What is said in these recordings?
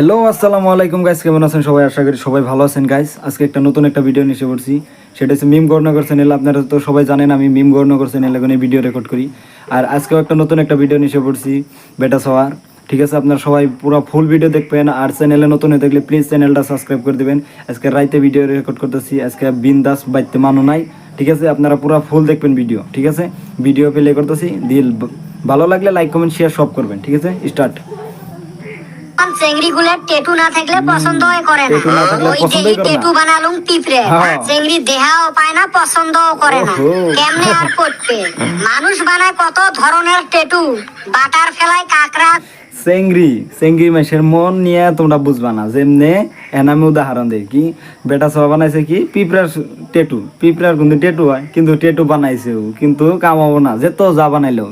Hello আসসালামু আলাইকুম guys কেমন আছেন? সবাই আশা করি সবাই ভালো আছেন গাইস আজকে একটা নতুন একটা ভিডিও নিয়ে এসে পড়ছি। সেটা হচ্ছে মিম গর্ণগর চ্যানেল আপনারা তো সবাই জানেন, আমি মিম গর্ণগর চ্যানেল এখন ভিডিও রেকর্ড করি। আর আজকেও একটা নতুন একটা ভিডিও নিয়ে এসে পড়ছি বেটা সবার ঠিক আছে, আপনারা সবাই পুরো ফুল ভিডিও দেখবেন। আর চ্যানেলে নতুন হয়ে থাকলে প্লিজ চ্যানেলটা সাবস্ক্রাইব করে দেবেন। আজকে রাইতে ভিডিও রেকর্ড করতেছি। আজকে বিন্দাস বাইতে মানো নাই। ঠিক আছে, আপনারা পুরো ফুল দেখবেন ভিডিও ঠিক আছে ভিডিও প্লে করতেছি। দিল ভালো লাগলে লাইক কমেন্ট শেয়ার সব করবেন। ঠিক আছে স্টার্ট চেংড়ি গুলের টেটু না থাকলে পছন্দ করে না। ওই। টেটু বানালুম পিঁপড়ে। চেংড়ি দেহাও পায় না পছন্দও করে না। কেমনে আর মানুষ বানায় কত ধরনের টেটু। বাটার ফেলায় কাকড়া। সেঙ্গরি মাসের মন নিয়ে তোমরা বুঝবা না। যেমনে এন আমি উদাহরণ দিই কি বেটা সবা বানাইছে কি পিঁপড়ার টেটু। পিঁপড়ার কিন্তু টেটু হয় কিন্তু টেটু বানাইছে কিন্তু কামাবো না যে তো যা বানাইলো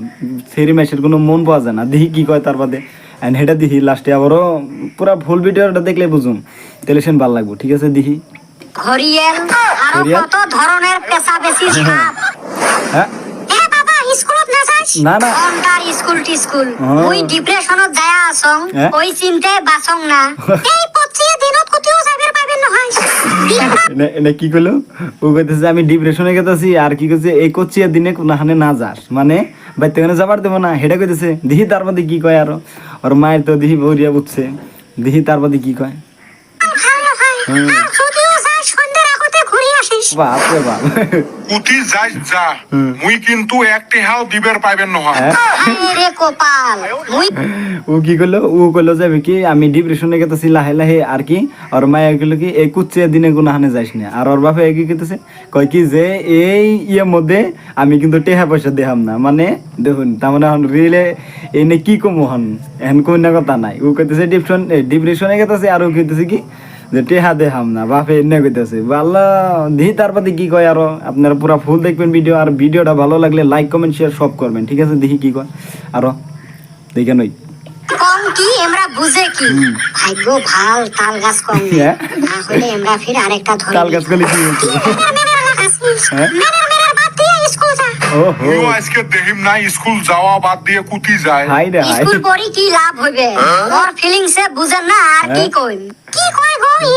সেরি মাসের কোনো মন পাওয়া যায় না। দেখি কি কয় তার বাদে। এন্ড হেটা দেখি লাস্টে আবারও পুরা ফুল ভিডিওটা দেখলে বুঝুম। তাহলে সেন ভালো লাগবো ঠিক আছে দেখি ঘরিয়েল আরও কত ধরনের পেশা বেশি হ্যাঁ। না না। অন্টার স্কুল ডিপ্রেশনত যায়া আসং হ্যাঁ? ওই চিন্তে বাসং না। এই পচিয়ে দিনত কতিও যাবের পাবেন নহয়। এনে- এনে কি করল ও কইতেছে আমি ডিপ্রেশনে গেতেছি আর কি করছে এই করছি দিনে কোনখানে না যাস। মানে বাইতে যাবার দেবো না। হেটা কইতেছে দিহি তার মধ্যে কি কয় আরও? ওর মায়ের তো দিহি বৌরিয়া বুঝছে দিহি তার বাদে কি কয়? ভালো বাপ। রে বাপ। কুটি যাই যা। মুই কিন্তু একটি হাও দিবের পাইবেন নহয়। হ্যাঁ? রে কপাল ও কি করল? ও করল যাবে কি আমি ডিপ্রেশনে গেতেছি লাহে লাহে আর কি? ওর মায়ের গেলো কি এই কুচ্ছে দিনে কোনখানে যাইস না। আর ওর বাপে কি করতেছে কয় কি যে এই ইয়ের মধ্যে আমি কিন্তু টেহা পয়সা দেহাম না। মানে দেখুন তার মানে এখন রিলে এনে কি কমো হন? এখন কোন না কথা নাই। ও কইতেছে ডিপ্রেশন ডিপ্রেশনে গেতেছে আর ও কইতেছে কি যে টেহা দেহাম না বাপে এনে কইতেছে ভালো দি তার পাতে কি কয় আরও আপনারা পুরা ফুল দেখবেন ভিডিও আর ভিডিওটা ভালো লাগলে লাইক কমেন্ট শেয়ার সব করবেন ঠিক আছে দেখি কি কয় আরও দেখে নই কম কি আমরা বুঝে কি ভাগ্য ভালো তাল গাছ কম হ্যাঁ। না হলে আমরা ফির আরেকটা ধরি তাল গাছ গলি কি হচ্ছে হ্যাঁ? মুইও আজকে দেহিম না স্কুল যাওয়া বাদ দিয়ে কুটি যায়। হাই রে হাই স্কুল পড়ি কি লাভ হইবে ওর ফিলিংস এ বুঝেন না আর কি হ্যাঁ। কই কি কই গো ই?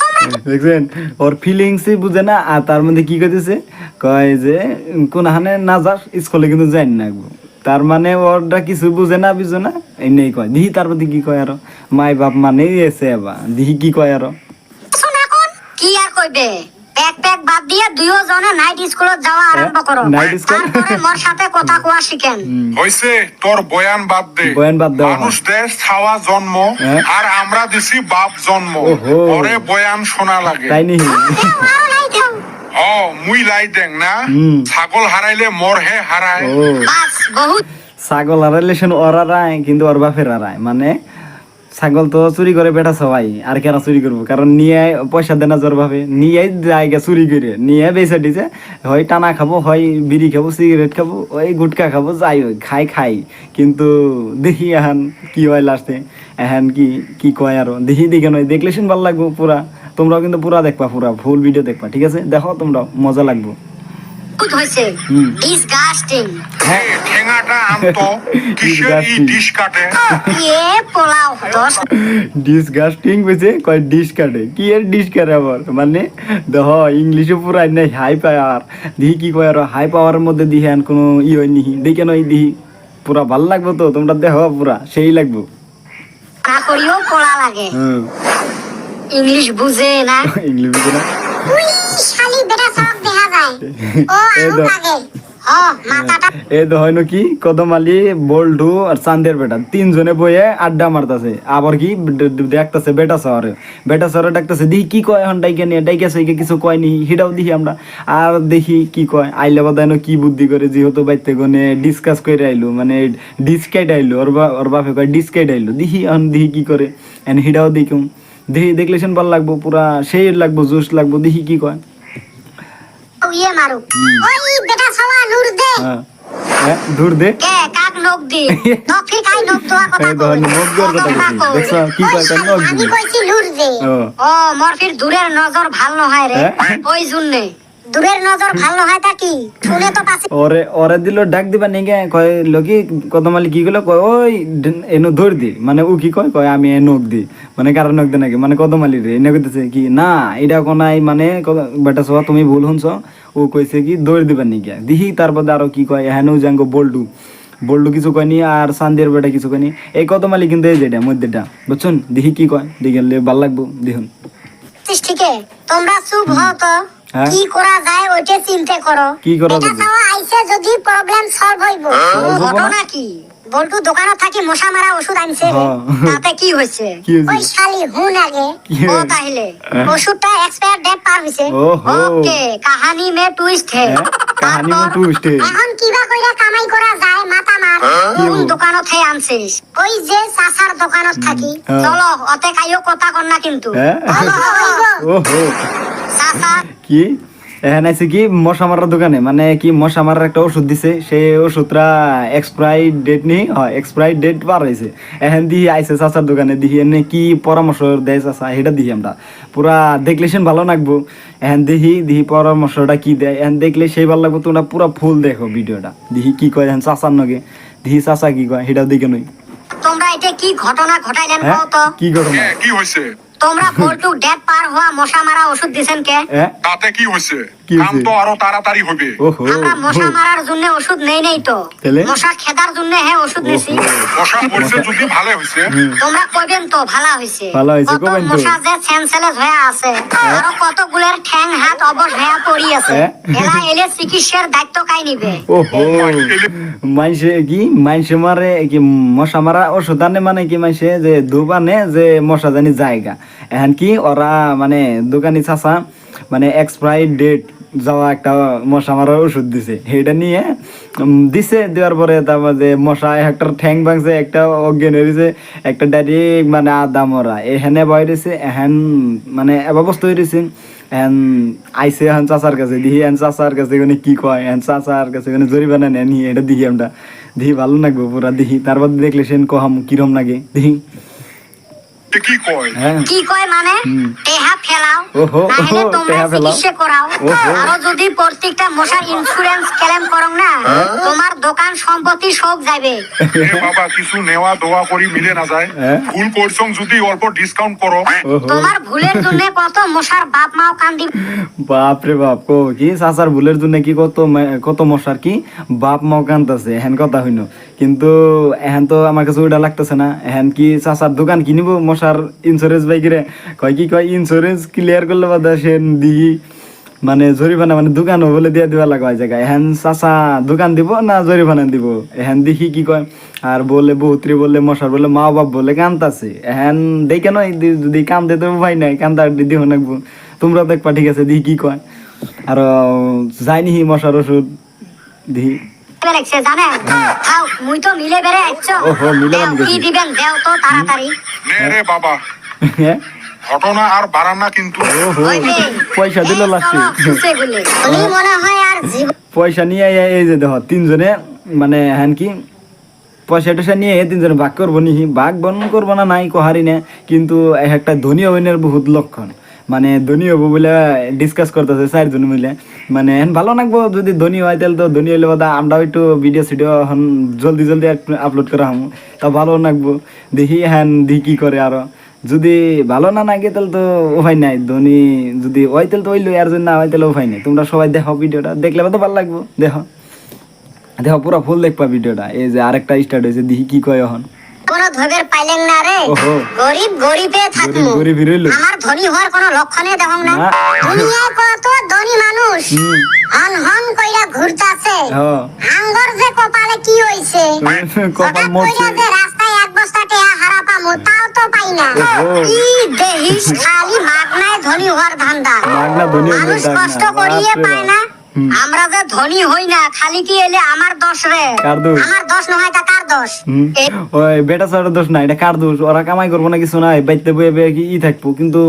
তোমরা দেখছেন ওর ফিলিংসই বুঝে না আর তার মধ্যে কি কইতেছে? কয় যে কোন হানে না যাস স্কুলে কিন্তু যাই না। তার মানে ওরটা কিছু বুঝে না বুঝে না এই নেই কয়। দিহি তার মধ্যে কি কয় আরও? মাই বাপ মানে এসে আবার দিহি কি কয় আরও? কি আর কইবে? প্যাক প্যাক বাদ দিয়ে দুইও জনে নাইট স্কুলত যাওয়া আরম্ভ করো। Night school? তারপরে মোর সাথে কথা কোয়া শিখেন হইছে তোর বয়ান বাদ দে। বয়ান বাদ হয়। মানুষ দেশ ছাওয়া জন্ম হ্যাঁ? আর আমরা দিছি বাপ জন্ম। ওহো। পরে বয়ান শোনা লাগে। তাই নি দেও। ও মুই লাই দেং না। হুম। ছাগল হারাইলে মোর হে হারায়। বাস বহুত। ছাগল হারাইলে শুন ওরা রায় কিন্তু ওর বাপের রায় মানে ছাগল তো চুরি করে বেটা সবাই, আর কেন চুরি করব? কারণ নিয়ে পয়সা দেনা জোর ভাবে। নিয়ে জায়গা চুরি করে, নিয়ে বেসে দিছে। হয় টানা খাব, হয় বিড়ি খাব, সিগারেট খাব ওই গুটকা খাব, যাই হোক, খাই খাই। কিন্তু দেখি এখন কি হয় লাস্টে। এখন কি কি কয় আরও? দেখি, দেখে নয়, দেখলে শুন ভালো লাগবো পুরা। তোমরাও কিন্তু পুরা দেখবা, পুরা ফুল ভিডিও দেখবা, ঠিক আছে? দেখো তোমরা মজা লাগবো। হুম। ডিসগাস্টিং হ্যাঁ ঠেঙাটা আনতো কিসের ই ডিশ কাটে? এ পোলাও দশ। ডিসগাস্টিং বেছে কয় ডিশ কাটে। কি এর ডিশ কাটে আবার? মানে দেখ ইংলিশে পুরা নাই হাই পাওয়ার দিহি কি কয় আর হাই পাওয়ারের মধ্যে দিহি আন কোনো ই হয় নিহি দেখে নয় দিহি পুরা ভালো লাগবো তো তোমরা দেখো পুরা সেই লাগবো। না করিও পোলা লাগে। ইংলিশ বুঝে না। ইংলিশ বুঝে না। উই শালি বেটা এ কি? আর চান্দের বেটা। তিনজনে বইয়ে আড্ডা মারতাছে। আবার কি? ড- ড- দেখতাছে বেটা শহরে বেটা শহরে ডাকতেছে দেখি কি কয় এখন ডাইকে নিয়ে? ডাইকে সাইকে কিছু কয়নি সেটাও দেখি আমরা। আর দেখি কি কয়? আইলে বাদানো কি বুদ্ধি করে? যেহেতু বাইতে গনে ডিসকাস করে আইলো মানে ডিসকাইট আইলো ওর বা ওর বাপে কয় ডিসকাইট আইলো দেখি এখন দেখি কি করে? এন হিটাও দেখুম। দেখি দেখলে শুন ভালো লাগবো পুরা সেই লাগবো জোশ লাগবো দেখি কি কয়। মারু। ওই বেটা সবা নূর দে। হ্যাঁ। হ্যাঁ দূর দে? কে কাক নক দি। নক ফির কাই নক তো কথা এই নক নখ কথা কইছি। দেখছ কি কই তার নক আমি কইছি নূর দে। ও। মোর ফির দূরের নজর ভালো রে। হ্যাঁ? ওই জন্যে। দূরের নজর ভালো হয় কি? শুনে তো পাচ্ছি ওরে ওরে দিল ডাক দিবা নিগে কয় লোকি কত মালি কি গেল কয় ওই এনো ধর দি। মানে ও কি কয়? কয় আমি এ নখ দি। মানে কারণ নখ দে নাকি? মানে কত মালি রে এনে কইতেছে কি না এটা কোনাই মানে বেটা সবা তুমি ভুল শুনছ। ও কইছে কি দৌড় দিবা নিগে। দিহি তারপর আরও কি কয় হেনু জাঙ্গো বল্ডু বল্ডু কিছু কয়নি আর সান্দের বেটা কিছু কয়নি এই কত মালি কিন্তু এই যেটা মধ্যেটা। বুঝছেন? দেখি কি কয়? দেখলে ভালো লাগবো দেখুন ঠিকই তোমরা চুপ হও তো? কি করা যায় ওইটা চিন্তা করো। কি করা এটা? আইছে যদি প্রবলেম সলভ হইব? ঘটনা কি? বল্টু দোকানত থাকি মশা মারা ওষুধ আনছে হ্যাঁ। তাতে কি হয়েছে ওই শালি হুন আগে। ও তাহলে হ্যাঁ। ওষুধটা এক্সপায়ার ডেট পার হইছে। ওকে কাহানি মে টুইস্ট হে। হ্যাঁ, কাহানি মে twist হে। এখন কিবা কইরা কামাই করা যায় মাথা মার। কোন? দোকানত হে আনছিস। ওই যে চাচার দোকানত থাকি। হ্যাঁ। চলো অতে কাইও কথা কর না কিন্তু। হ্যাঁ? ওহো। কি? এখানে আছে কি? মশা মারার দোকানে। মানে কি মশা মারার একটা ওষুধ দিছে। সেই ওষুধটা এক্সপায়ারি ডেট নেই হয় এক্সপায়ারি ডেট পার হয়েছে। এখন দিহি আইসে চাচার দোকানে দিহি এনে কি পরামর্শ দেয় চাচা সেটা দিহি আমরা। পুরা দেখলে সেন ভালো লাগবো। এখন দিহি দিহি পরামর্শটা কি দেয়। এখন দেখলে সেই ভালো লাগবো তোমরা পুরা ফুল দেখো ভিডিওটা। দিহি কি কয় এখন চাচার নগে। দিহি চাচা কি কয় সেটাও দেখে নই। তোমরা এটা কি ঘটনা ঘটাইলেন হ্যাঁ? কি ঘটনা? হ্যাঁ কি হয়েছে তোমরা বল্টু ডেট পার হওয়া মশা মারা ওষুধ দিছেন কে? তাতে কি হয়েছে কি কাম? তো আরও তাড়াতাড়ি হবে। আমরা মশা মারার জন্য ওষুধ নেই নেই তো। মশা খেদার জন্য হ্যাঁ ওষুধ নিছি। মশা পড়ছে যদি ভালো হয়েছে তোমরা কইবেন তো ভালো হইছে। ভালো হইছে, কইবেন তো। মশা যে সেন্সেলেস হয়ে আছে আরও কতগুলোর ঠ্যাং হাত অবশ হয়ে পড়ি আছে। হ্যাঁ? এলা এলে চিকিৎসার দায়িত্ব কাই নিবে? ওহো। মাইসে কি? মাইসে মারে কি মশা মারা ওষুধ আনে মানে কি মাইসে যে আনে যে মশা জানি জায়গা। এখন কি ওরা মানে দোকানি চাচা মানে এক্সপায়ারি ডেট যাওয়া একটা মশা মারার ওষুধ দিছে। সেইটা নিয়ে দিছে, দেওয়ার পরে তারপর যে মশা একটা ঠ্যাং ভাঙছে, একটা অজ্ঞান হয়েছে একটা ডাইরেক্ট মানে আদা, মরা। এখানে বয় রয়েছে এহেন মানে অবস্থা হয়ে রয়েছে এন আইসে এখন চাচার কাছে দিহি এন চাচার কাছে এখানে কি কয় এন চাচার কাছে এখানে জরিমানা নেন এটা দিহি আমরা। দিহি ভালো লাগবো, পুরা দিহি তারপর দেখলে সেন কহাম কিরম লাগে দিহি কি কয়? হ্যাঁ। কি কয় মানে? টেহা ফেলাও। নাহলে তোমরা চিকিৎসা করাও। ওহো। যদি প্রত্যেকটা মশার ইন্স্যুরেন্স ক্লেম করো না হ্যাঁ। তোমার দোকান সম্পত্তি সব যাবে বাবা কিছু নেওয়া দোয়া করি মিলে না যায়। হ্যাঁ। ভুল করছং যদি অল্প ডিসকাউন্ট করো। তোমার ভুলের জন্য কত মশার বাপ মাও কান্দি। বাপ রে বাপ কো কি চাচার ভুলের জন্য কি কত কত মশার কি বাপ মাও কান্তাছে হেন কথা হইন। কিন্তু এহেন তো আমার কাছে ওইটা লাগতেছে না। এহেন কি চাচার দোকান কিনিব? মশার ইন্স্যুরেন্স বাইকিরে কয় কি কয় ইন্স্যুরেন্স ক্লিয়ার করলে বাদা সেন দিহি। মানে জরিমানা মানে দোকানও বলে দিয়ে দিবা লাগা হয় জায়গায়। এহেন চাচা দোকান দিব না জরিমানা দিব? এহেন দেখি কি কয়। আর বলে বহুত্রী বললে মশার বলে মা বাপ বলে কান্তাছে এহেন দেখে নয়, দি- যদি কাম দিতে ভাই নাই কান্দা দিব নাকবো তোমরা দেখবা ঠিক আছে দিহি কি কয়। আর যাইনি মশার ওষুধ, দিহি। লাগছে জানে? খাও মুই তো মিলে বেড়ে আইছো। ওহো, মিলে কি দিবেন দেও তো তাড়াতাড়ি। রে বাবা। হ্যাঁ ঘটনা আর বাড়ান কিন্তু। ওহো পয়সা দিল চলো, খুশে গুলি। মনে হয় আর পয়সা নিয়ে এই- এই যে দেখো তিনজনে মানে হ্যান কি? পয়সা টয়সা নিয়ে তিনজনে ভাগ করব নি। ভাগ বন করব না নাই কহারি না। কিন্তু একটা ধনী হইনের বহুত লক্ষণ। মানে ধনী হব বলে ডিসকাস করতেছে চারজন মিলে। মানে ভালো লাগবো যদি ধনী হয়, তাহলে তো ধনী হইলে বাদা আমরাও একটু ভিডিও সিডিও এখন জলদি জলদি আপলোড করা হম। তা ভালো লাগবো দেখি হ্যান দেখি কি করে আরও। যদি ভালো না লাগে তাহলে তো উপায় নাই। ধনী যদি ওই তাহলে তো ওইলো আর যদি না হয়, তাহলে উপায় নাই। তোমরা সবাই দেখো ভিডিওটা দেখলে তো ভালো লাগবো। দেখো। দেখো, পুরো ফুল দেখবা ভিডিওটা এই যে আরেকটা স্টার্ট হয়েছে, দেখি কি কয় এখন। কোনো ধোগের পাইলেন না রে। গরিব গরিবে গরিব আমার ধনী হওয়ার কোনো লক্ষণে দেখো না। দুনিয়ায় কত ধনী মানুষ। হন হন কইরা ঘুরতাছে। আঙ্গর যে কপালে কি হইছে। কপাল মরছে। যে রাস্তায় এক বস্তা টেয়া হারা পামু তাও তো পাই না। কি দেহিস খালি মাগনায় ধনী হওয়ার ধান্দা। মানুষ কষ্ট করিয়ে পায় না। আমরা যে ধনী হই না খালি কি এলে আমার দোষ রে? আমার দোষ নয় তা কার দোষ? ওই বেটা ছাড়া দোষ নাই এটা কার দোষ? ওরা কামাই করব না কিছু নাই বাইতে বয়ে কি ই থাকব? কিন্তু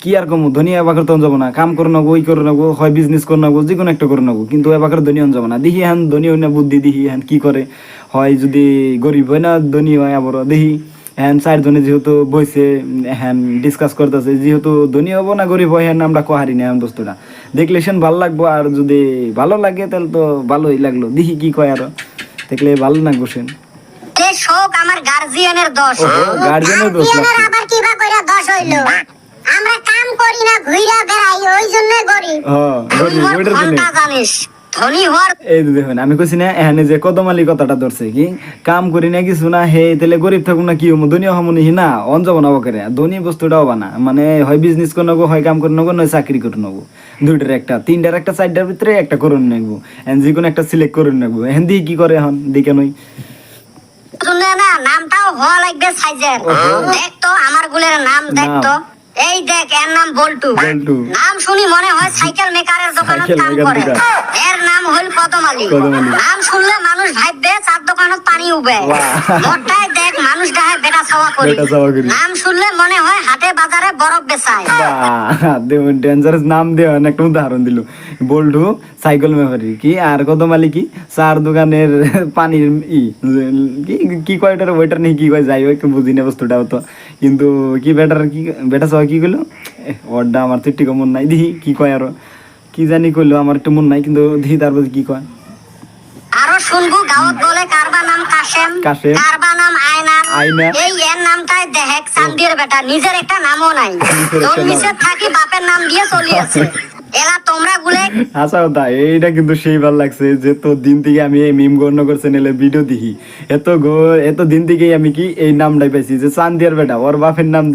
কি আর কমু? ধনী এবার তখন যাব না। কাম করে নেব ওই করে নেব হয় বিজনেস করে নেব যে কোনো একটা করে নেব। কিন্তু এবার ধনী হন যাব না। দেখি হ্যান ধনী হয় না বুদ্ধি দেখি হ্যান কি করে? হয় যদি গরিব হয় না ধনী হয় আবার দেখি হ্যান চারজনে যেহেতু বইছে হ্যান ডিসকাস করতেছে যেহেতু ধনী হব না গরিব হয় হ্যান আমরা কহারি না এখন বস্তুটা দেখলে শুন ভালো লাগবো আর যদি ভালো লাগে তাহলে তো ভালোই লাগল। দেখি কি কয় আরও। দেখলে ভালো লাগবো শুন শোক আমার গার্জিয়ানের দোষ। দোষ গার্জিয়ানের কি আবার কিবা কইরা দোষ হইল। আমরা কাম করি না ঘুইরা বেড়াই ওই জন্য করি হ্যাঁ তুই গরিব, ওইটার জন্য জানিস। ধনী হওয়ার এই যে আমি কইছি না এখানে যে কদমালি কথাটা ধরছে কি কাম করি না কিছু না হে তাহলে গরিব থাকুন না কি হব দুনিয়া হমনি হি না অঞ্জব না করে ধনী বস্তুটাও বানা মানে হয় বিজনেস করে নেব হয় কাম করে নেব নয় চাকরি করে নেব। দুইটার একটা তিনটার একটা চারটার ভিতরে একটা করে নেব এন যে কোনো একটা সিলেক্ট করে নেব। এখন দিয়ে কি করে এখন? দিকে নই। নামটাও হওয়া লাগবে সাইজের। দেখ তো আমার গুলের নাম দেখ তো এই দেখ এর নাম বল্টু। বল্টু। নাম শুনি মনে হয় সাইকেল মেকারের সাইকেল কাম করে। এর নাম হল কদম আলী নাম শুনলে মানুষ ভাববে চার দোকানত পানি উবে। দেখ মানুষ গায়ে বেটা ছাওয়া করি। নাম শুনলে মনে হয় হাটে বাজারে বরফ বেচায়। ডেঞ্জারাস নাম দেওয়া একটা উদাহরণ দিল। বল্টু সাইকেল মেফারি কি? আর কদমালি কি? চার দোকানের পানির ই কি? কি কয় ওটার? ওইটার নেই কি কয়? যাই হোক বুঝি না বস্তুটা তো কিন্তু কি বেটার কি বেটা সবাই কি করল ওরটা আমার তো একটু মন নাই দিহি কি কয় আরও। কি জানি করল আমার একটু মন নাই কিন্তু দিহি তারপর কি কয়। আরও শুনব গাঁৱত বলে কারবা নাম কাশেম? কাশেম। কারবা নাম আয়না আয়না। এই এর নামটাই দেহেক চান্দির বেটা নিজের একটা নামও নাই। নিজের একটা থাকি বাপের নাম দিয়ে চলি আছে। দেখি। মানে বাপের নাম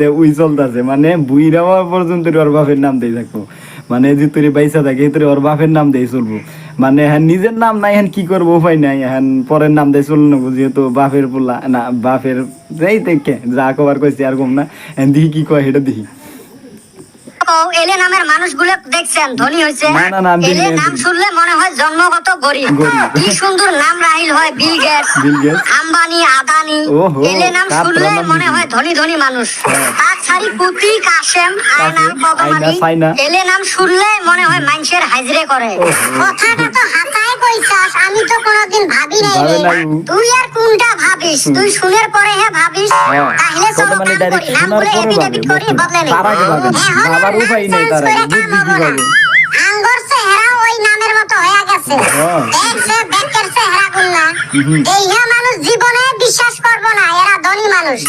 মানে যে তোর বাইসা থাকে তোর ওর বাপের নাম দিয়ে চলবো। মানে হ্যাঁ নিজের নাম নাই হ্যাঁ কি করব, উপায় নাই হ্যাঁ পরের নাম দিয়ে চলবো নেব যেহেতু বাপের পোলা, না, বাপের এই থেকে যা কবার কইছি আর কম না। হ্যাঁ দিহি কি কয়, সেটা দিহি ও, এলে নামের মানুষগুলো দেখছেন ধনী হয়েছে। আমি এলে নাম শুনলে মনে হয় জন্মগত গরিব। গরিব। কি সুন্দর নাম রাহিল হয় বিল গেটস আম্বানি আদানি। এলে নাম শুনলে মনে হয় ধনী ধনী মানুষ। তার ছাড়ি পুতি কাশেম আয়নাল কাশেম, কদমালি আয়না, সাইনা। এলে নাম শুনলে মনে হয় মানুষের হাজরে করে। কথাটা তো হাসায় কইছাস আমি তো কোনোদিন ভাবি নাই। তুই আর কোনটা ভাবিস? তুই শুনের পরে হে ভাবিস। হ্যাঁ, তাহলে চলো কাম করি। নাম শোনার করে বদলে না। এখন নাম উপায় নেই তার বুদ্ধি কাম কি হব আঙ্গর চেহারা ওই নামের মতো হয়ে গেছে। দেখছে ব্যাকের চেহারা মানুষ জীবনে বিশ্বাস করব না এরা ধনী মানুষ।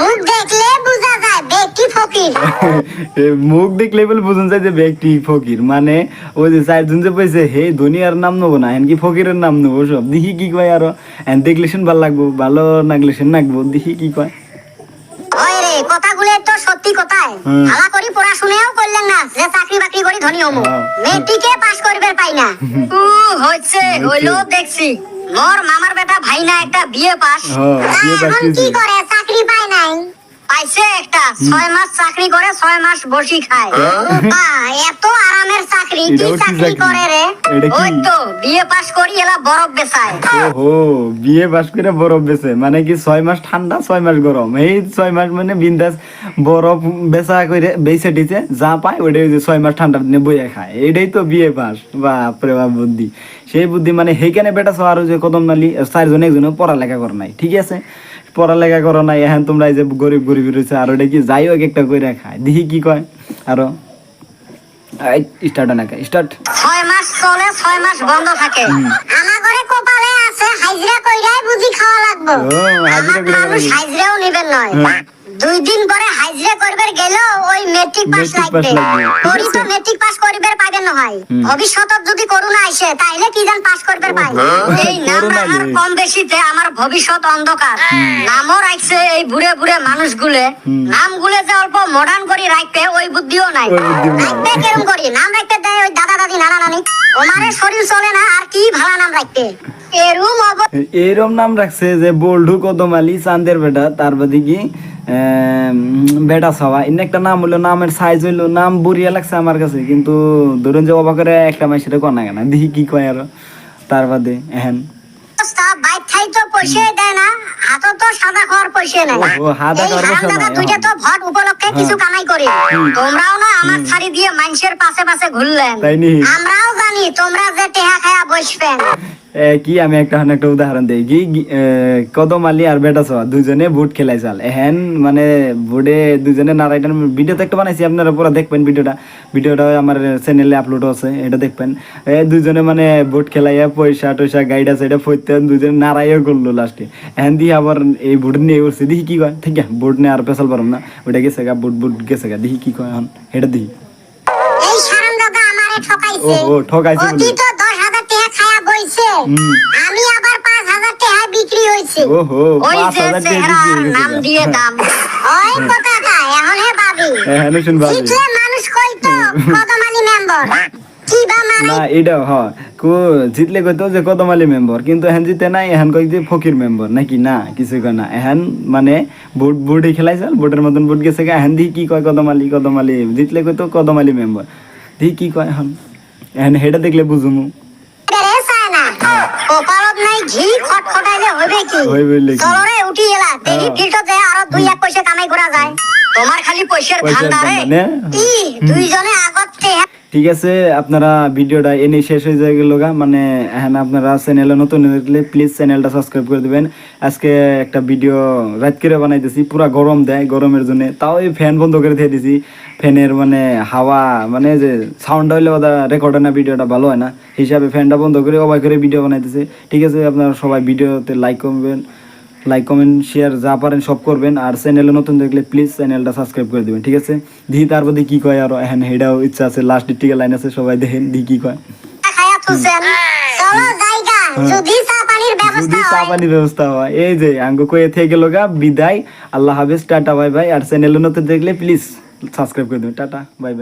মুখ দেখলে বোঝা যায় ব্যক্তি ফকির। মুখ দেখলে বলে বুঝুন যায় যে ব্যক্তি ফকির। মানে ওই যে চারজন যে পাইছে হে দুনিয়ার নাম নেব না এনকি ফকিরের নাম নেব সব। দেখি কি কয় আরও। দেখলে শুন ভালো লাগবো ভালো লাগলে শুন লাগবো দেখি কি কয়। রে তো সত্যি কথায় হুম। ভালো করি পড়াশোনাও করলেন না যে চাকরি বাকরি করি ধনী হমু হ্যাঁ। মেট্রিকে পাস করবে পাই না? উ হচ্ছে হইল দেখছি। মোর মামার বেটা ভাই না একটা বিয়ে পাস। হ্যাঁ, এখন কি করে চাকরি পায় নাই। পাইছে একটা ছয় মাস চাকরি করে ছয় মাস বসি খায়। এত আরামের চাকরি কি চাকরি? করে রে? ওই তো বিয়ে পাস করি এলা বরফ বেচায়। ওহো বিয়ে বাস করে বরফ বেছে মানে কি ছয় মাস ঠান্ডা ছয় মাস গরম? এই ছয় মাস মানে বিন্দাস বরফ বেচা করে বেচে টিছে যা পায় ওইটাই যে ছয় মাস ঠান্ডার দিনে বইয়ে খায়। এটাই তো বিয়ে পাস। বাপরে বাপ বুদ্ধি। সেই বুদ্ধি মানে সেইখানে বেটা সব আরও যে কদম নালি চারজন একজনে পড়ালেখা করে নাই ঠিক আছে? পড়ালেখা করো নাই এখন তোমরা এই যে গরিব গরিব রয়েছে আর ওটা কি যাই হোক একটা করে খায়। দেখি কি কয় আরও। স্টার্ট স্টার্ট ছয় মাস চলে ছয় মাস বন্ধ থাকে। আমার ঘরে কপালে আছে হাজিরা কইরাই বুঝি খাওয়া লাগবো। মানুষ লাগবে। হাইজরাও নিবেন নয়। দুই দিন পরে হাইজরা করবার গেল ওই মেট্রিক পাস লাগবে। তোরই তো মেট্রিক পাস করিবার পাইবেন নহয় ভবিষ্যতত যদি করোনা আইসে তাইলে কি জান পাস করবার পাই? এই নাম করোনা রাখার কম বেশিতে আমার ভবিষ্যৎ অন্ধকার। নামও রাখছে এই বুড়ে বুড়ে মানুষগুলে। নামগুলে যে অল্প মডার্ন করি রাখতে ওই বুদ্ধিও নাই। রাখতে কেরম করি? নাম রাখতে দেয় ওই দাদা দাদি নানা নানি। ওমারে শরীর চলে না আর কি ভালো নাম রাখতে এরম নাম রাখছে যে বল্ডু কদমালি চান্দের বেটা তার বাদে কি বেটা সবা এনে একটা নাম হলো নামের সাইজ হইল নাম বুড়িয়া লাগছে আমার কাছে কিন্তু ধরুন যে অবাক করে একটা মাসের কনা কেনা দেখি কি কয় আরও। তার বাদে এহেন। হ্যাঁ। তো ভোট উপলক্ষে কিছু তোমরাও না আমার ছাড়ি দিয়ে মানুষের পাশে পাশে ঘুরলেন। আমরাও জানি তোমরা যে টেহা খায়া বসবেন। কি আমি একটা একটা উদাহরণ দিই। কি কদম আলী আর বেটা সওয়া দুজনে বুট খেলাই চাল। এহেন মানে বুটে দুজনে নারায়ণ ভিডিও তো একটা বানাইছি আপনারা পুরো দেখবেন ভিডিওটা ভিডিওটা আমার চ্যানেলে আপলোড আছে এটা দেখবেন। এ দুজনে মানে বুট খেলাইয়া পয়সা টয়সা গাইড আছে এটা ফইতে দুজনে নারাইও করল লাস্টে এহেন দিয়ে আবার এই বুট নিয়ে উঠছে দেখি কি কয়। ঠিক আছে বুট নিয়ে আর পেশাল পারম না। ওটা গেছে গা বুট বুট গেছে গা দেখি কি কয় এখন। এটা দেখি। ও, ঠকাইছে অতি বলে। তো দশ হাজার টাকা খায়া বইছে হুম। আমি আবার পাঁচ হাজার টাকা বিক্রি হয়েছে। ওহো ওই পাঁচ যে হাজার টাকা চেহারার বিক্রি হয়ে নাম দিয়ে দাম। ওই কথাটা এখন হে ভাবি এহেন শুন ভাবি জিতলে মানুষ কইতো কদমালি মেম্বার। কি বা না এটা হ কো জিতলে কইতো যে কদমালি মেম্বার কিন্তু এখন জিতে নাই এখন কই যে ফকির মেম্বার নাকি? না কিছু কয় না। এখন মানে বুট বুটে খেলাইছাল বুটের মতন বুট গেছে এখন দি কি কয় কদমালি কদমালি। জিতলে কইতো কদমালি মেম্বার। দি কি কয় এখন। এখন হেটা দেখলে বুঝুমু। ঘি খটখটাইলে হবে কি হইবে লেকি। চলো রে উঠি এলা? দেখি হ্যাঁ। ফিল্ডতে আরও দুই এক পয়সা কামাই করা যায়। তোমার খালি পয়সার ধান্দা রে। ই দুইজনে আগত টেহা ঠিক আছে আপনারা ভিডিওটা এনে শেষ হয়ে যায় গেল মানে এখন আপনারা চ্যানেলে নতুন দেখলে প্লিজ চ্যানেলটা সাবস্ক্রাইব করে দিবেন। আজকে একটা ভিডিও রাত করে বানাইতেছি পুরা গরম দেয় গরমের জন্য। তাও এই ফ্যান বন্ধ করে দিয়ে দিছি। ফ্যানের মানে হাওয়া মানে যে সাউন্ড হইলে ওটা রেকর্ড হয় না ভিডিওটা ভালো হয় না। হিসাবে ফ্যানটা বন্ধ করে অবাই করে ভিডিও বানাইতেছে। ঠিক আছে আপনারা সবাই ভিডিওতে লাইক করবেন। লাইক কমেন্ট শেয়ার যা পারেন সব করবেন। আর চ্যানেলে নতুন দেখলে প্লিজ চ্যানেলটা সাবস্ক্রাইব করে দিবেন, ঠিক আছে? দি তারপর দিয়ে কি কয় আর এখন হেডাও ইচ্ছা আছে লাস্ট টিকে লাইন আছে, সবাই দেখেন দি কি কয়। জায়গা যদি হয় হয়, এই যে, আঙ্গু কয়ে থেকে বিদায়, আল্লাহ হাফেজ, টাটা, বাই বাই। আর চ্যানেলে নতুন দেখলে প্লিজ সাবস্ক্রাইব করে দেবেন, টাটা, বাই বাই।